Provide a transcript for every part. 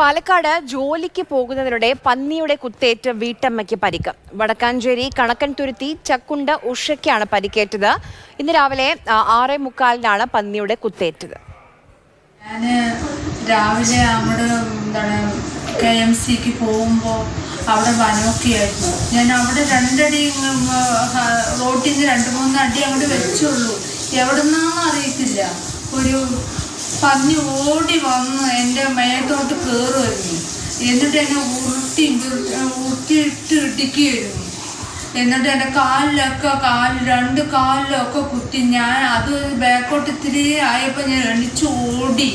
പാലക്കാട് ജോലിക്ക് പോകുന്നതിനിടെ പന്നിയുടെ കുത്തേറ്റ് വീട്ടമ്മയ്ക്ക് പരിക്ക്. വടക്കാഞ്ചേരി കണക്കൻ തുരുത്തി ചക്കുണ്ട് ഉഷയ്ക്കാണ് പരിക്കേറ്റത്. ഇന്ന് രാവിലെ ആറേ മുക്കാലിനാണ് പന്നിയുടെ കുത്തേറ്റത്. ഞാൻ രാവിലെ അവിടെ എന്താണ് കെ എം സിക്ക് പോകുമ്പോൾ അവിടെ വനമൊക്കെയായിരുന്നു. ഞാൻ അവിടെ രണ്ടടി റോട്ടിൽ രണ്ട് മൂന്ന് അടി അങ്ങോട്ട് വെച്ചുള്ളൂ. എവിടെ അറിയത്തില്ല. ഒരു പന്നി ഓടി വന്ന് എന്റെ മേത്തോട്ട് കയറുമായിരുന്നു എന്നിട്ട് എന്നെ ഉരുട്ടി ഉരുട്ടിയിട്ട് ഇടിക്കുകയായിരുന്നു എന്നിട്ട് എന്റെ കാലിലൊക്കെ കാലിൽ രണ്ട് കാലിലൊക്കെ കുത്തി ഞാൻ അത് ബാക്കോട്ട് ഇത്തിരി ആയപ്പോൾ ഞാൻ എണിച്ച് ഓടി.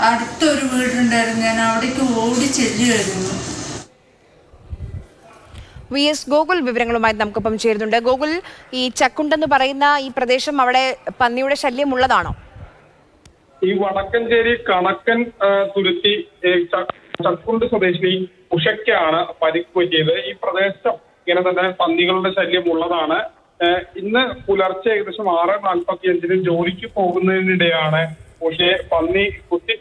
അടുത്തൊരു വീടുണ്ടായിരുന്നു. ഞാൻ അവിടേക്ക് ഓടി ചെല്ലുമായിരുന്നു വി എസ് ഗോകുൽ വിവരങ്ങളുമായി നമുക്കിപ്പം ചേരുന്നുണ്ട്. ഗോകുൽ ഈ ചക്കുണ്ടെന്ന് പറയുന്ന ഈ പ്രദേശം അവിടെ പന്നിയുടെ ശല്യം ഉള്ളതാണോ? ഈ വടക്കഞ്ചേരി കണക്കൻ തുരുത്തി ചക്കുണ്ട് സ്വദേശിനി ഉഷയ്ക്കാണ് പരിക്ക് പറ്റിയത് ഈ പ്രദേശം ഇങ്ങനെ തന്നെ പന്നികളുടെ ശല്യം ഉള്ളതാണ്. ഇന്ന് പുലർച്ചെ ഏകദേശം ആറ് നാൽപ്പത്തി അഞ്ചിന് ജോലിക്ക് പോകുന്നതിനിടെയാണ് ഉഷയെ പന്നി കുത്തി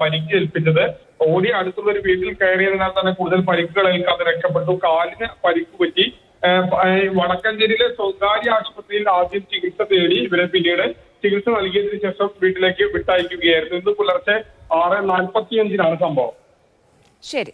പരിക്ക് ഏൽപ്പിച്ചത്. ഓടി അടുത്തുള്ള ഒരു വീട്ടിൽ കയറിയതിനാൽ തന്നെ കൂടുതൽ പരിക്കുകൾ ഏൽക്കാതെ രക്ഷപ്പെട്ടു. കാലിന് പരിക്ക് പറ്റി. വടക്കഞ്ചേരിയിലെ സ്വകാര്യ ആശുപത്രിയിൽ ആദ്യം ചികിത്സ തേടി ഇവരെ പിന്നീട് ചികിത്സ നൽകിയതിനു ശേഷം വീട്ടിലേക്ക് വിട്ടയക്കുകയായിരുന്നു. ഇന്ന് പുലർച്ചെ ആറ് നാൽപ്പത്തിയഞ്ചിനാണ് സംഭവം. ശരി.